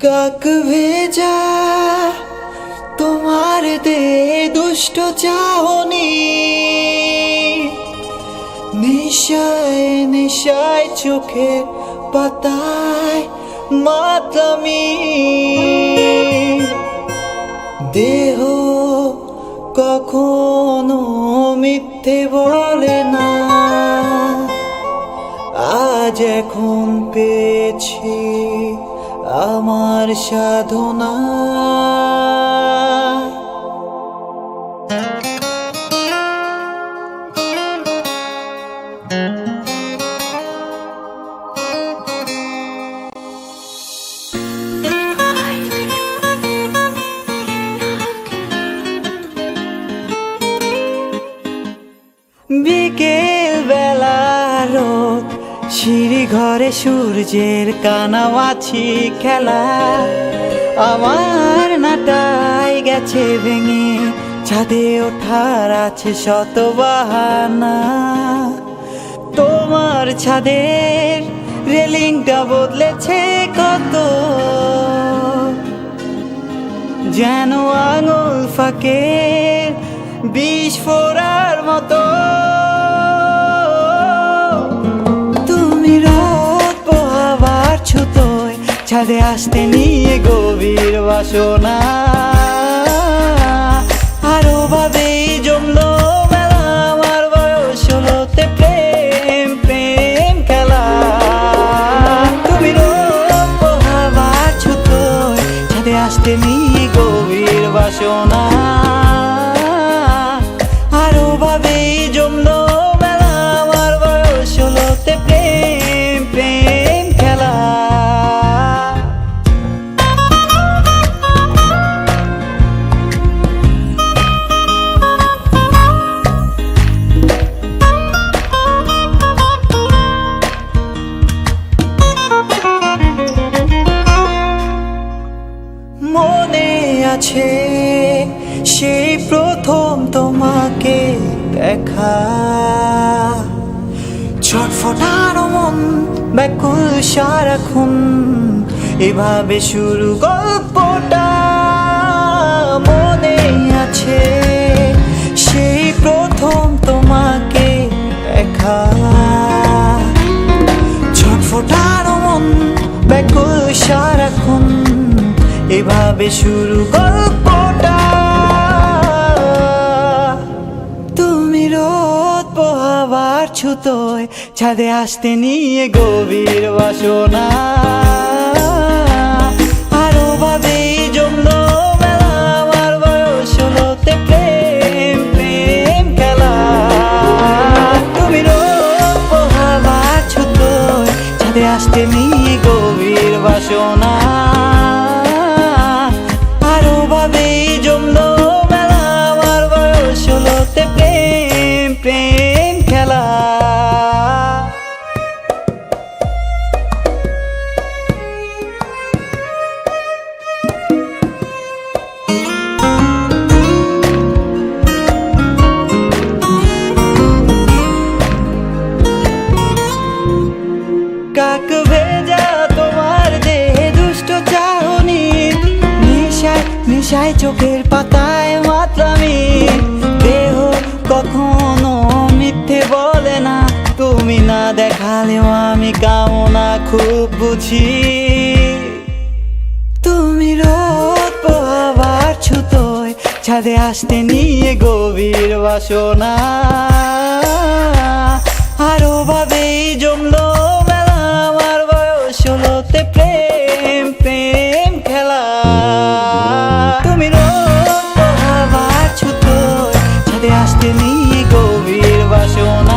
কাক ভেজা, তোমার দে দুষ্ট চাহনি। নিশায় নিশায় চোখে পাতায় মাতলামি। দেহ কখনো মিথ্যে বলে না। আজ এখন পেয়েছি আমার সাধনা। রোদ সিঁড়ি ঘরে সূর্যের কানামাছি খেলা। আমার নাটাই গেছে ভেঙে, ছাদে ওঠার আছে শত বাহানা তোমার ছাদের রেলিংটা বদলেছে কত। যেন আঙুল ফাঁকে বিষ ফোরার মতো। ছুতোয় ছাদে আসতে নিয়ে গভীর বাসনা। আরও ভাবেই জমলো মেলা, আমার প্রেম প্রেম ছুতোয় আসতে নিয়ে গভীর বাসনা। আছে, সেই প্রথম তোমাকে দেখা। ছটফটানো মন ব্যাকুল সারাক্ষণ, এভাবে শুরু গল্পটা মনে আছে। সেই এভাবে শুরু গল্পটা। তুমি রোদ পোহাবার ছুতোয় ছাদে আসতে নিয়ে গভীর বাসনা। নিশায় চোখের পাতায় মাতলামি দেহ কখনো মিথ্যে বলে না। তুমি না দেখালেও আমি কামনা খুব বুঝি। তুমি রোদ পোহাবার ছুতোয়, ছাদে আসতে নিয়ে গভীর বাসনা। আরও ভাবেই জমলো ভালোবাসে